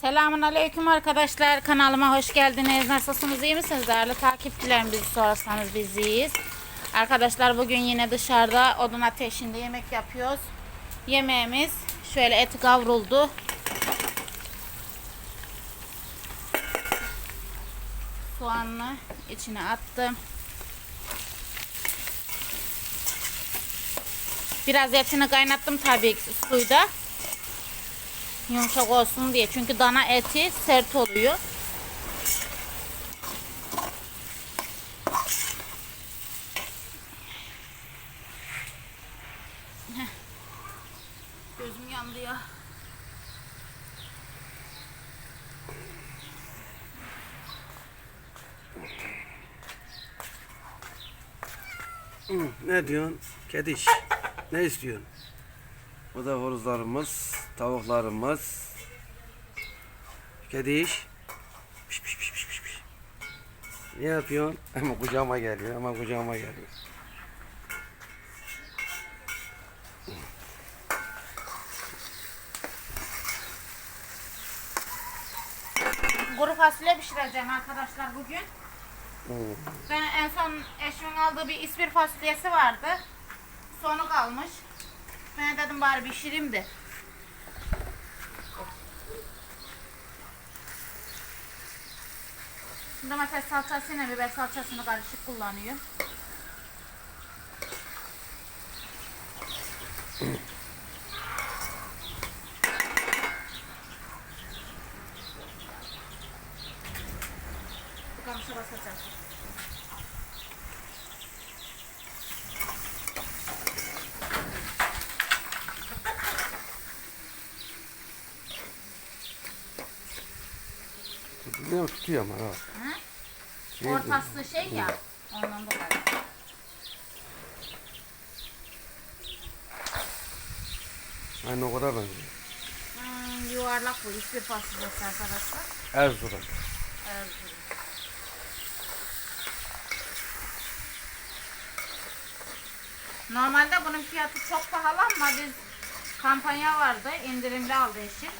Selamun Aleyküm arkadaşlar. Kanalıma hoş geldiniz. Nasılsınız? iyi misiniz? Değerli takipçilerim bizi sorarsanız biz iyiyiz. Arkadaşlar bugün yine dışarıda odun ateşinde yemek yapıyoruz. Yemeğimiz şöyle et kavruldu. Soğanlı içine attım. Biraz etini kaynattım tabii ki suyda yumuşak olsun diye. Çünkü dana eti sert oluyor. Gözüm yandı ya. Ne diyorsun? Kediş. Ne istiyorsun? Bu da horozlarımız, tavuklarımız. Kediş. Piş piş piş piş piş piş. Ne yapıyorsun? Ama kucağıma geliyor, ama kucağıma geliyor. Kuru fasulye pişireceğim arkadaşlar bugün. Hı. Ben en son eşimin aldığı bir ispir fasulyesi vardı. Sonu kalmış. Ben dedim bari pişireyim de. Domates salçasıyla biber salçasını karışık kullanıyor. Bu kamışa basacağım. Ne tutuyor ama ha. Hı? Şey- Ortası şey ya. Ondan dolayı. Aynı o kadar benziyor. Hmm, yuvarlak bu ispir fasulyesi arkadaşlar. Erzurum. Erzurum. Normalde bunun fiyatı çok pahalı ama biz kampanya vardı. indirimli aldı eşim.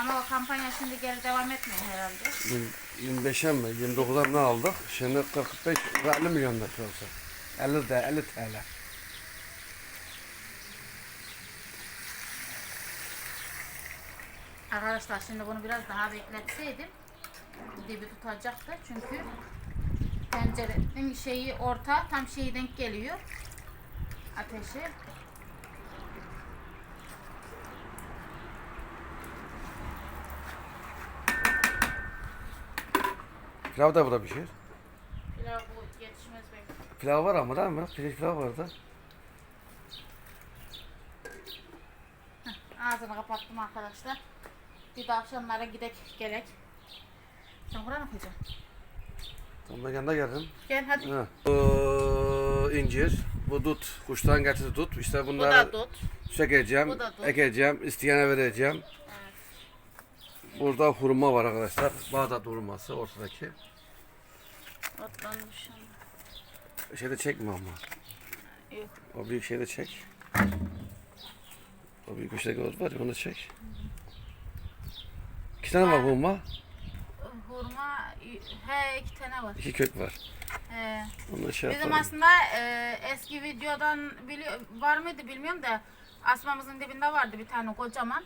Ama o kampanya şimdi geri devam etmiyor herhalde. Yirmi- 25'e mi? 29'a mı ne aldık? Şimdi 45, 50 milyon metre olsa. 50 de 50 TL. Arkadaşlar şimdi bunu biraz daha bekletseydim dibi tutacaktı çünkü tencerenin şeyi orta tam şeyi denk geliyor ateşi. Pilav da burada pişir. Pilav bu yetişmez belki. Pilav var ama değil mi? Pirinç pilav vardı. Ağzını kapattım arkadaşlar. Bir de akşamlara gidek gelek. Sen Kur'an okuyacaksın. Tam ben yanına geldim. Gel hadi. Ha. Bu incir, bu dut, kuştan getirdi dut. İşte Bu bunları da dut. sökeceğim, bu da dut. ekeceğim, isteyene vereceğim. Evet. Burada hurma var arkadaşlar. Bağdat hurması ortadaki. Otlanmış. Şeyde çekme ama. Yok. O büyük şeyde çek. O büyük köşedeki ot var ya onu çek. İki tane var hurma. Hurma he iki tane var. iki kök var. He. Onu şey Bizim yapalım. aslında e, eski videodan biliyor, var mıydı bilmiyorum da asmamızın dibinde vardı bir tane kocaman.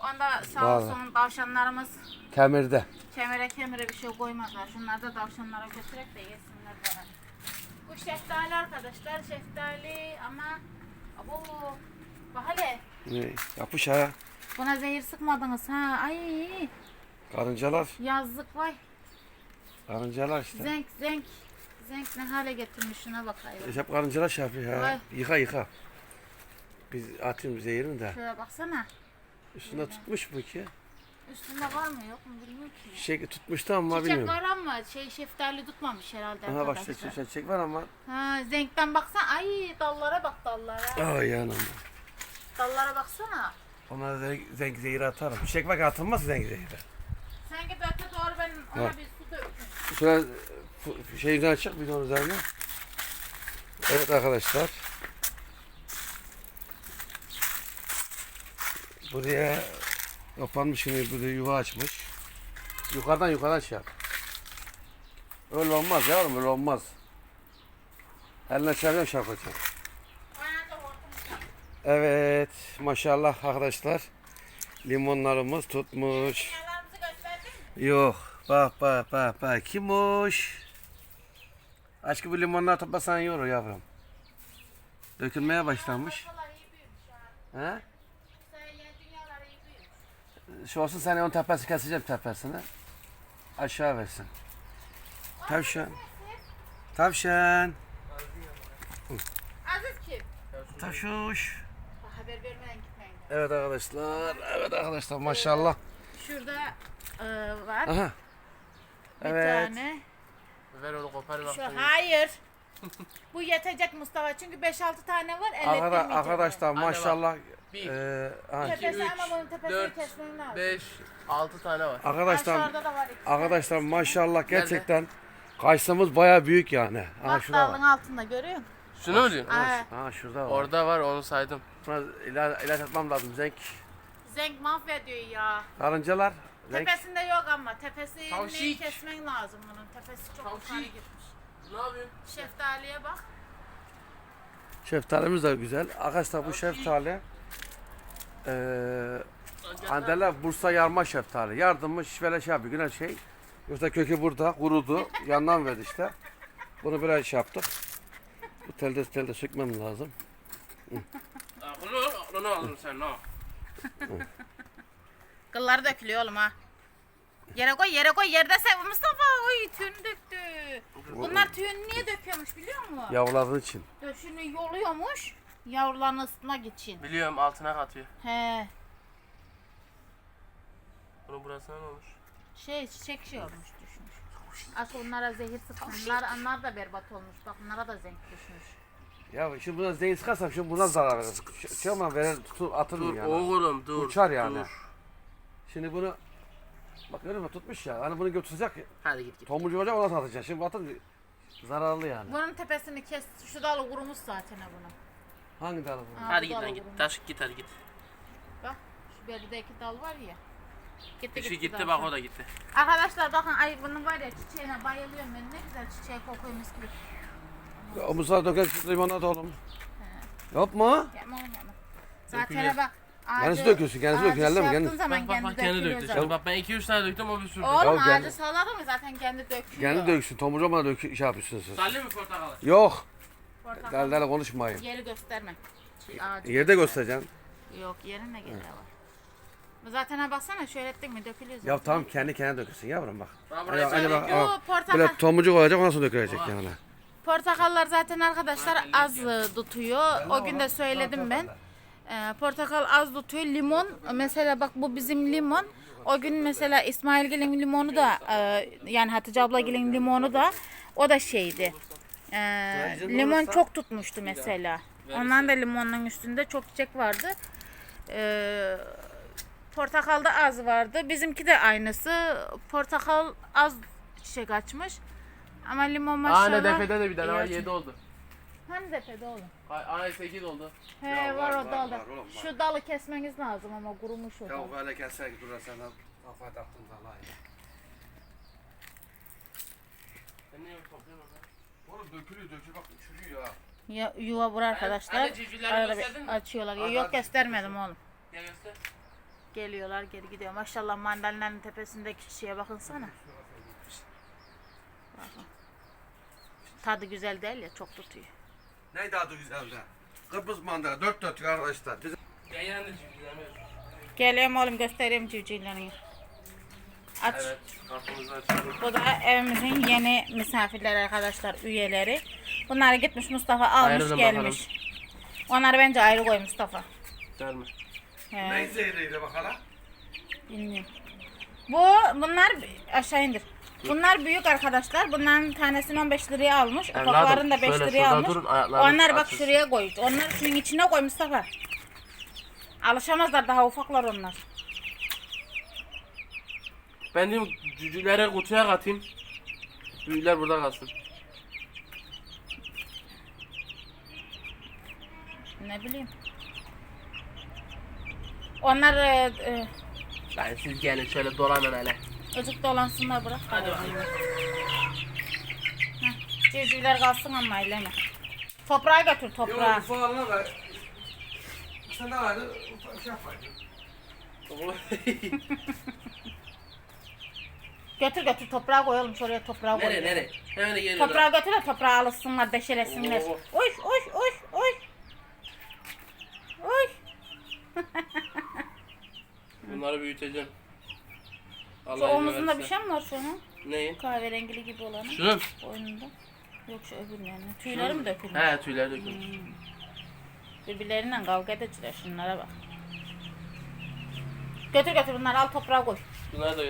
Onda sağ Vardı. olsun tavşanlarımız Kemirde. kemere kemere bir şey koymadılar. Şunları da tavşanlara götürek de yesinler bari. Bu şeftali arkadaşlar şeftali ama abo bahane Ne? Yapış ha. buna zehir sıkmadınız ha ay Karıncalar. yazlık vay Karıncalar işte. zenk zenk zenk ne hale getirmiş şuna bakayım. Hep karıncalar şey yapıyor ha. Vay. Yıka yıka. Biz atayım zehirini de. Şöyle baksana Üstünde tutmuş bu ki. üstünde var mı yok mu bilmiyorum ki. Şey tutmuştu ama Çiçek bilmiyorum. var ama şey şeftali tutmamış herhalde Aha bak arkadaşlar. çiçek, çiçek var ama. Ha, zenkten baksan ay dallara bak dallara. Ay yanım. Dallara baksana. Ona zenk, zenk zehiri atarım. Çiçek bak atılmaz zenk zehiri. Sen git öte doğru ben ona Ha. bir su döktüm. Şöyle fu- şey üzerine çık bir de onun üzerine. Evet arkadaşlar. Buraya Kapanmış şimdi burada yuva açmış. Yukarıdan yukarıdan şey yap. Öyle olmaz yavrum öyle olmaz. Eline çarpıyorum şarkıcı. Evet maşallah arkadaşlar. Limonlarımız tutmuş. Yok. Bak bak bak bak. Kimmiş? Aşkı bu limonlar toplasan iyi olur yavrum. Dökülmeye başlamış. He? Sen yeni dünyalar iyi büyümüş. Şu olsun sen onun tepesi keseceğim tepesini. Aşağı versin. Tavşan. Tavşan. Aziz kim? Taşuş. Haber vermeden gitmeyin. Evet arkadaşlar. Evet arkadaşlar maşallah. Şurada e, var Aha. bir Evet. tane. Ver onu kopar bak. Şu, hayır. Bu yetecek Mustafa çünkü 5-6 tane var. Arkada, arkadaşlar maşallah. Bir, Eee, ha. Tepesi üç, ama bunun tepesini dört, kesmen lazım. 5, 6 tane var. arkadaşlar Aşağıda da var iki arkadaşlar maşallah gerçekten kayısımız baya büyük yani. Ha Bak şurada dalın var. altında görüyor musun? Şunu mu diyorsun? Ha. Ha şurada var. Orada var onu saydım. Biraz ilaç, ilaç atmam lazım. Zenk. Zenk mahvediyor ya. Karıncalar. Zenk. Tepesinde yok ama tepesini Tavşik. kesmen lazım bunun. Tepesi çok Tavşik. yukarı gitmiş. Ne yapıyorsun? Şeftaliye bak. Şeftalimiz de güzel. Arkadaşlar bu şeftali eee Andeler Bursa yarma şeftali. Yardımı şöyle şey yapıyor. Güzel şey. Yoksa kökü burada kurudu. Yandan verdi işte. Bunu böyle şey yaptık. Bu telde telde sökmem lazım. Aklını, aklını alırım sen ne? Kılları dökülüyor oğlum ha. Yere koy, yere koy. Yerde sev Mustafa. Oy tüyünü döktü. Bunlar tüyünü niye döküyormuş biliyor musun? Yavruladığın için. Döşünü yoluyormuş. Yavrularını ısıtmak için. Biliyorum altına katıyor. He. Bunun burasına ne olmuş? Şey çiçek şey olmuş düşmüş. Aslında onlara zehir sıkmışlar. Onlar da berbat olmuş. Bak bunlara da zenk düşmüş. Ya şimdi buna zehir sıkarsam şimdi buna zarar verir. Şey- Şey ama verir tutur atır Dur mı yani? oğlum dur. Uçar yani. Dur. Şimdi bunu bak görüyor musun tutmuş ya. Hani bunu götürecek Hadi git git. tomurcuk olacak ona satacak. Şimdi atır zararlı yani. Bunun tepesini kes. Şu dalı kurumuş zaten ha bunun. Hangi dalı bu? Ha, Hadi bu git lan git. kurumuş. Taş git hadi git. Bak şu berideki dal var ya. Gitti Şu gitti, gitti zaten. bak o da gitti. Arkadaşlar bakın ay bunun var ya çiçeğine bayılıyorum ben. Ne güzel çiçeği kokuyor mis gibi. O Musa döker şu limonat oğlum. Yapma. Yapma oğlum yapma. Zaten Dökülüyor. bak. Kendisi ağacı- döküyorsun, kendisi ağacı döküyor, şey yaptığın Kendi- zaman Bak bak bak kendi dökülüyor döktü. zaten. Şimdi bak ben 2-3 tane döktüm o bir sürü. Oğlum Ya ağacı kendi- sağladın mı zaten kendi döküyor. Kendi döksün. Tomurcuk bana dök şey yapıyorsunuz siz. Salli mi portakalı? Yok. Portakal. Deli deli konuşmayın. Yeri gösterme. Ağacı Yerde göstereceksin. Yok yerine geliyor var. Zaten ha baksana şöyle ettin mi dökülüyor zaten. Ya tamam kendi kendine dökülsün yavrum bak. Ben buraya Bu Aa, portakal, Böyle tomurcuk olacak ondan sonra dökülecek yani. portakallar zaten arkadaşlar az e, tutuyor. O gün de söyledim ben. Ee, portakal az tutuyor. Limon mesela bak bu bizim limon. O gün mesela İsmail Gelin limonu da e, yani Hatice abla Gelin limonu da o da şeydi. Ee, limon çok tutmuştu mesela. Ondan da limonun üstünde çok çiçek vardı. Ee, portakalda az vardı. Bizimki de aynısı. Portakal az çiçek açmış. Ama limon maşallah. Aa ne defede de bir tane iyi var açmış. 7 oldu. Hani defede oğlum? Aa 8 oldu. He Ya var, var, o var, dalda. var oğlum, var. Şu dalı kesmeniz lazım ama kurumuş o dal. Ya böyle ki durur senden kafa taktın sana ya. Sen niye topluyorsun? Oğlum dökülüyor dökülüyor bak çürüyor ya. Ya, yuva vur arkadaşlar. Anne, civcivleri Arada gösterdin mi? bir açıyorlar. Hadi, Yok hadi. göstermedim oğlum. Göster. Geliyorlar geri gidiyor. Maşallah mandalinanın tepesindeki çiçeğe bakınsana. Bakın. Tadı güzel değil ya çok tutuyor. Ne daha da güzel de. Kıbrıs mandıra dört dörtlük arkadaşlar. Yanında civcivlerimi. Geliyorum oğlum göstereyim civcivlerini. Aç. Evet. Bu da evimizin yeni misafirleri arkadaşlar, üyeleri. Bunlar gitmiş Mustafa almış Ayrılın gelmiş. Onları bence ayrı koy Mustafa. Gel mi? He, ne zehriydi bakalım. bilmiyorum. Bu bunlar aşağı indir. Bunlar büyük arkadaşlar. Bunların tanesini 15 liraya almış. Evladım, Ufaklarını da 5 şöyle liraya almış. durun, Onlar bak açılsın. şuraya koy. Onlar şunun içine koy Mustafa. Alışamazlar daha ufaklar onlar. Ben diyorum cücülere kutuya katayım. Büyükler burada kalsın. Ne bileyim. Onlar e, e, Lan siz gelin şöyle dolanın hele. Azıcık dolansınlar bırak. Hadi bakalım. Heh, Civcivler kalsın ama elleme. Toprağa götür toprağa. Yok ufalığına ver. Sen ne vardı? Ufak şey yapaydın. Götür götür toprağa koyalım şuraya toprağa nereye koyalım. nereye? Hemen geliyorlar. Toprağa götür de toprağa alışsınlar, deşelesinler. Oo. Oy oy oy oy. Oy. Bunları büyüteceğim. Şu Allah izin omuzunda verirse. bir şey mi var şunun? Neyin? Kahverengili gibi olanı. Şunun? Boynunda. Yok şu öbürünün yani. Tüyleri mi dökülmüş? He tüyler dökülmüş. Birbirlerinden kavga ediciler şunlara bak. Götür götür bunları al toprağa koy. Bunları da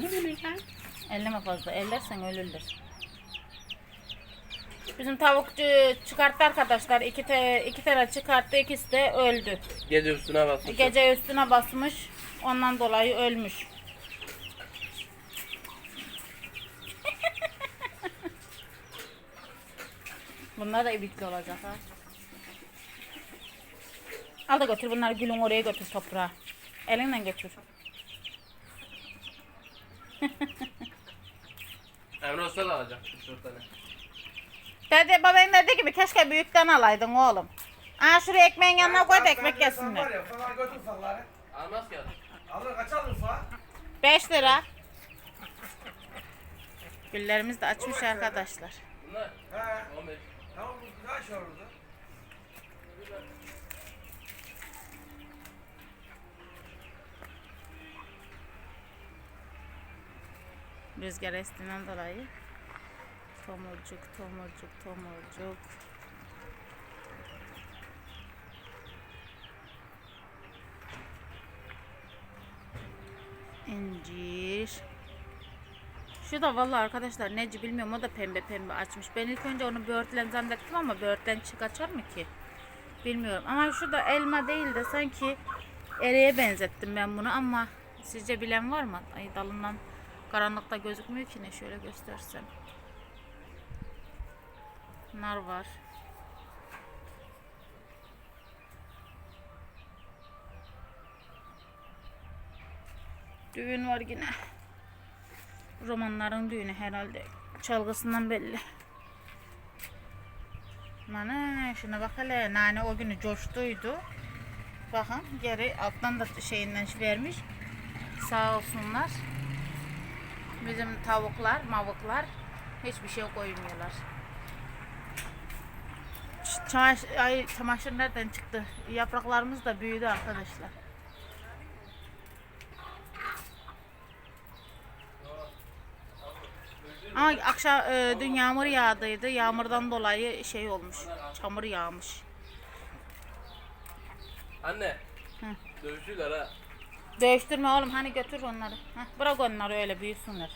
göstersek. Elleme fazla. Ellersen ölürler. Bizim tavuk e, çıkarttı arkadaşlar. İki, te, iki tane çıkarttı. ikisi de öldü. Gece üstüne basmış. Gece üstüne basmış. Ondan dolayı ölmüş. Bunlar da ibikli olacak ha. Al da götür bunları gülün oraya götür toprağa. Elinle götür. Emre Usta da alacak. Dört tane. Dede baban dediği gibi keşke büyükten alaydın oğlum. Aa şuraya ekmeğin yanına koy da ekmek Var yesinler. ya ufaklar götür ufakları. Almaz ki adam. Alır kaç alır ufak? 5 lira. Güllerimiz de açmış arkadaşlar. Bunlar He. 15. Tamam bu kaç orada? Rüzgar estiğinden dolayı. Tomurcuk, tomurcuk, tomurcuk. İncir. Şu da vallahi arkadaşlar neci bilmiyorum o da pembe pembe açmış. Ben ilk önce onu böğürtlen zannettim ama böğürtlen çık açar mı ki? Bilmiyorum ama şu da elma değil de sanki eriye benzettim ben bunu ama sizce bilen var mı? Ay dalından karanlıkta gözükmüyor ki ne şöyle göstersem. Nar var. Düğün var yine. Romanların düğünü herhalde. Çalgısından belli. Nane şuna bak hele. Nane o günü coştuydu. Bakın geri alttan da şeyinden vermiş. Sağ olsunlar. Bizim tavuklar, mavuklar hiçbir şey koymuyorlar. Çamaşır, ay, çamaşır nereden çıktı? Yapraklarımız da büyüdü arkadaşlar. Ama akşam e, dün yağmur yağdıydı. Yağmurdan dolayı şey olmuş. Çamur yağmış. Anne. Hı. Dövüşüyorlar ha. Dövüştürme oğlum hani götür onları. Heh, bırak onları öyle büyüsünler.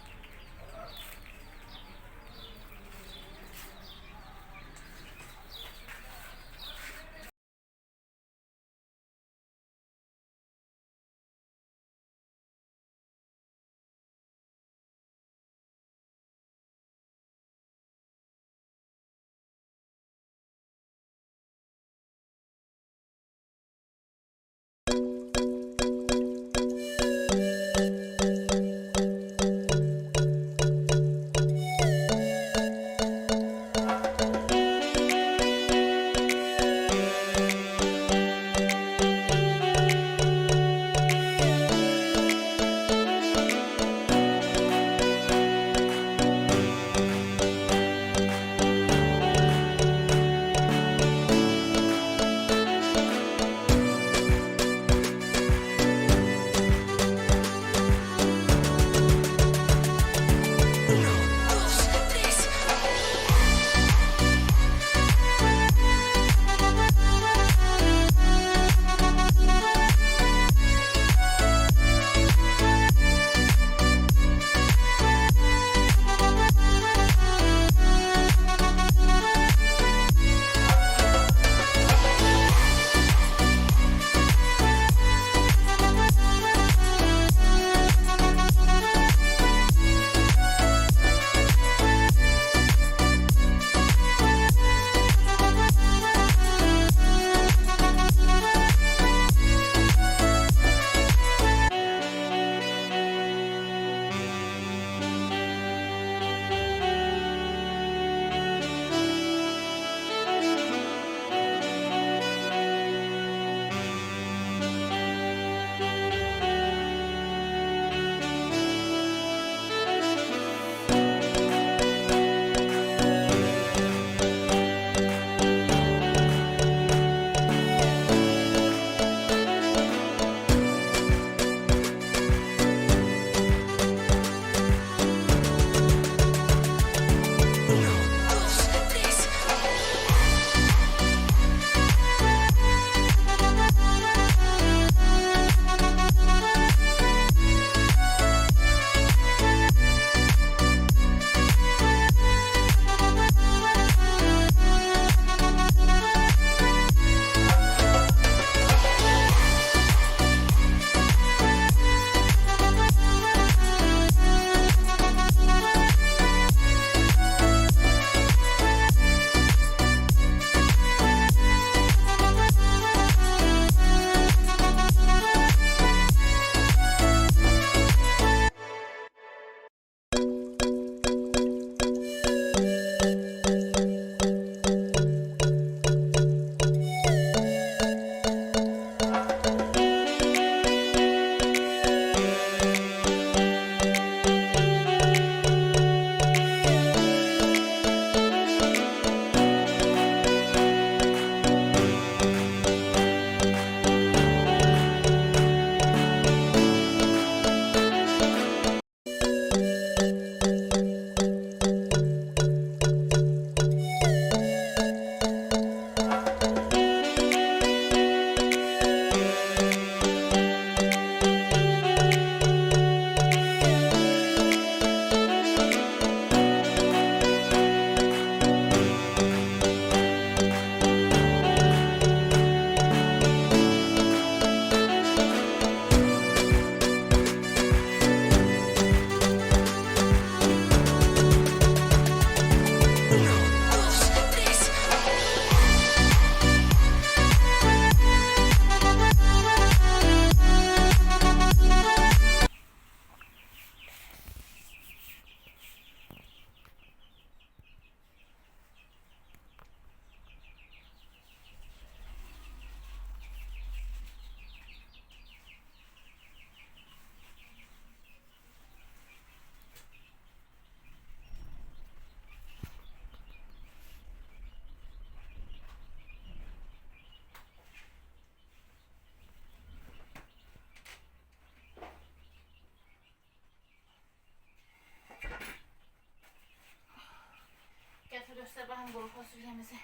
Bakalım kuru fasulyemize.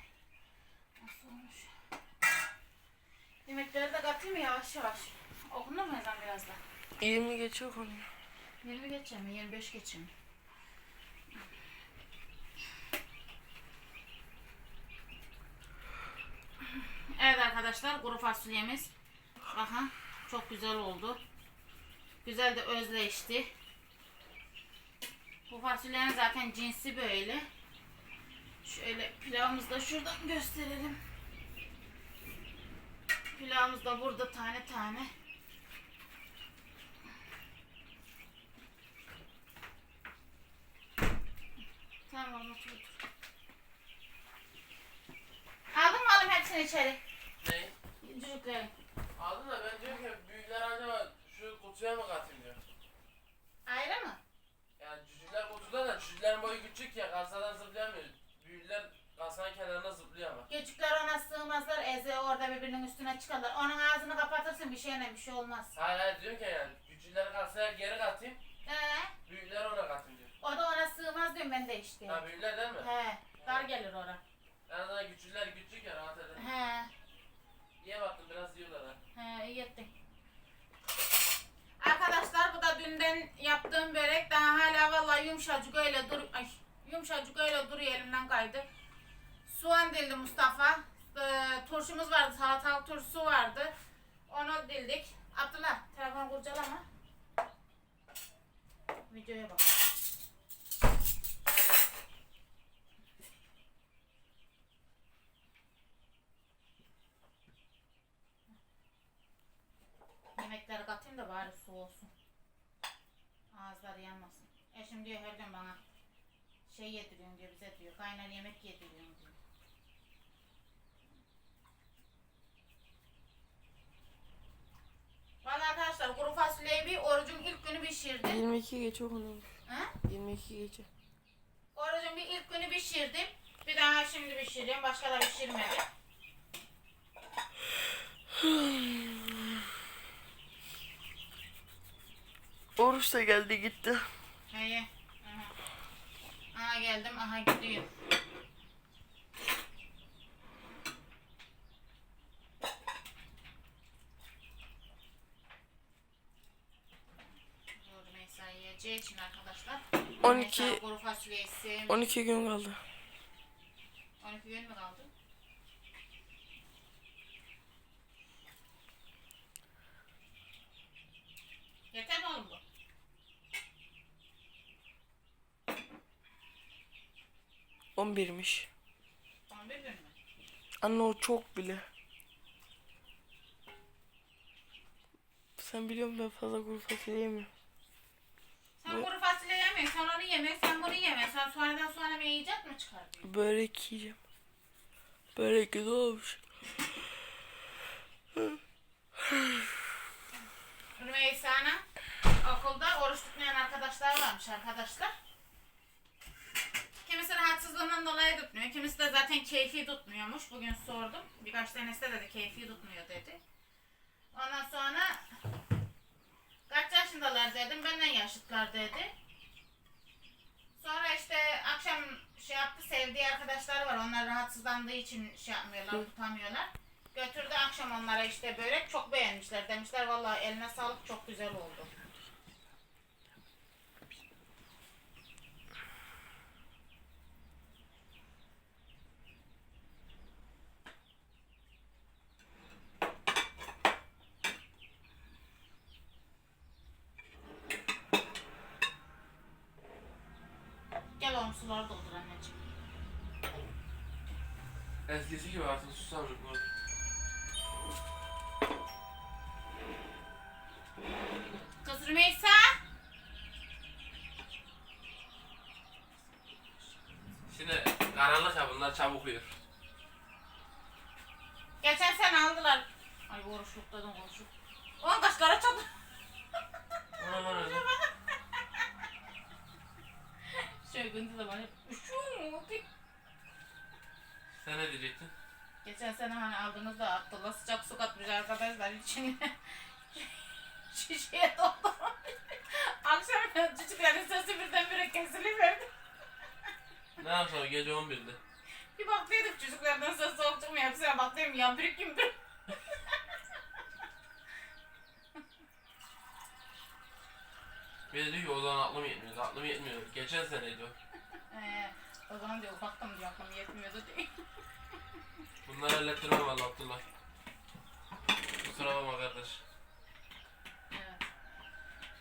Nasıl olmuş? Yemekleri de katayım yavaş yavaş? Okunur mu ezan biraz da? 20 geçiyor konu. 20 geçe mi? 25 geçe mi? Evet arkadaşlar kuru fasulyemiz. Aha çok güzel oldu. Güzel de özleşti. Bu fasulyenin zaten cinsi böyle. Şöyle pilavımızı da şuradan gösterelim. Pilavımız da burada tane tane. Tamam otur otur. Aldın mı oğlum hepsini içeri? Ne? Çocukları. Aldın da ben diyorum ki büyükler acaba şu kutuya mı katayım diyor. Ayrı mı? Yani cücükler kutuda da cücüklerin boyu küçük ya kasadan zıplayamıyor. Kasanın kenarına zıplıyor ama. Küçükler ona sığmazlar, eze orada birbirinin üstüne çıkarlar. Onun ağzını kapatırsın bir şeyine bir şey olmaz. Hayır hayır diyorum ki yani küçükleri kasaya geri katayım. Ee, Büyükleri ona katayım diyor. o da ona sığmaz diyorum ben de işte. Ha büyükler değil mi? He, dar gelir ora. En azından küçükler küçük ya rahat eder. He, Niye baktım biraz yiyorlar ha. he iyi ettin. Arkadaşlar bu da dünden yaptığım börek. Daha hala vallahi yumuşacık öyle dur ay yumuşacık öyle duruyor elimden kaydı. Soğan dildi Mustafa. Ee, turşumuz vardı, salatalık turşusu vardı. Onu dildik. Abdullah, telefonu kurcalama. Videoya bak. Yemekleri katayım da bari soğusun. Ağızları yanmasın. Eşim diyor her gün bana şey yediriyorsun diyor bize diyor. Kaynar yemek yediriyorsun diyor. Valla arkadaşlar kuru fasulyeyi bir orucun ilk günü pişirdim. 22 geçiyor konu. Ha? 22 geçiyor. Orucun bir ilk günü pişirdim. Bir daha şimdi pişiriyorum. Başka da pişirmedim. Oruç da geldi gitti. Heye. Aha. Aha geldim. Aha gidiyor. Doğru Yiyeceği için arkadaşlar. 12 Meysa kuru fasulyeyi sevmiyor. 12 gün kaldı. 12 gün mü kaldı? Yeter mi oğlum bu? On birmiş. 11 gün mü? Anne o çok bile. Sen biliyor musun ben fazla kuru fasulye yemiyorum. Sen kuru fasulye yemiyorsun, sen onu yemiyorsun, sen bunu yemiyorsun. Sen sonradan sonra bir yiyecek mi çıkartıyorsun? Börek yiyeceğim. Börek güzel olmuş. Rümeysa'na okulda oruç tutmayan arkadaşlar varmış arkadaşlar. Kimisi rahatsızlığından dolayı tutmuyor. Kimisi de zaten keyfi tutmuyormuş. Bugün sordum. Birkaç tanesi de dedi keyfi tutmuyor dedi. Ondan sonra yaşındalar dedim. Benden yaşıtlar dedi. Sonra işte akşam şey yaptı sevdiği arkadaşlar var. Onlar rahatsızlandığı için şey yapmıyorlar, tutamıyorlar. Götürdü akşam onlara işte börek çok beğenmişler. Demişler vallahi eline sağlık çok güzel oldu. Suları doldur anneciğim. Eskisi gibi artık susamcık bu. Kız Rümeysa. Şimdi karanlık ya bunlar çabuk uyur. Geçen sene aldılar. Ay oruçluk dedim oruçluk. Ulan kaşlara çadı. Aman aman öyle. Şöyle gündüz de bana üşüyor Sen ne diyecektin? Geçen hani aldığımızda Abdullah sıcak su katmış arkadaşlar içine. Şişeye doldurmuş. Akşam çocukların sesi birdenbire kesiliverdi. Ne yapsam gece 11'de. Bir baktıydık çocuklardan ses soğuk çıkmıyor. Hepsine baktım ya bir kim bir. Bir de diyor ki o zaman aklım yetmiyor. Aklım yetmiyor. Geçen seneydi o. Ee, o zaman diyor ufaktım diyor aklım yetmiyordu diye. Bunları hallettirmem valla Abdullah. Kusura bakma kardeş. Evet.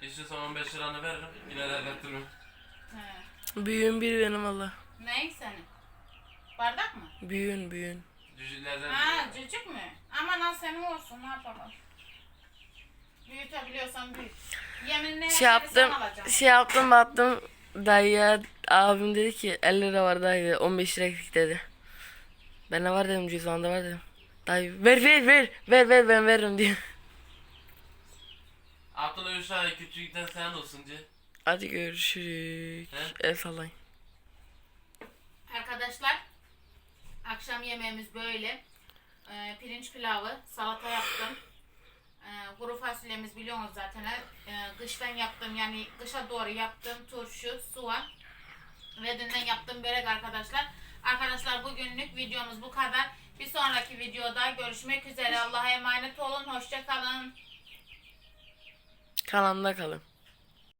İstiyorsan 15 liranı veririm. Yine de hallettirmem. He. Büyüğün biri benim valla. Ne senin? Bardak mı? Büyüğün büyüğün. Cücüklerden Ha cücük mü? Aman al senin olsun ne yapalım. Büyütebiliyorsan büyüt. Yeminle Şey yaptım, şey yaptım baktım dayıya abim dedi ki 50 lira var dayı 15 lira eksik dedi. Ben de var dedim cüzdanda var dedim. Dayı ver ver ver ver ver ben veririm diyor. Abdullah 3 tane küçükten sen olsun diye. Hadi görüşürüz. He? El sallayın. Arkadaşlar akşam yemeğimiz böyle. Ee, pirinç pilavı, salata yaptım. Ee, kuru fasulyemiz biliyorsunuz zaten. Ee, kıştan yaptım yani kışa doğru yaptım turşu, soğan ve dünden yaptığım börek arkadaşlar. Arkadaşlar bugünlük videomuz bu kadar. Bir sonraki videoda görüşmek üzere. Allah'a emanet olun. Hoşça kalın. Kanalımda kalın.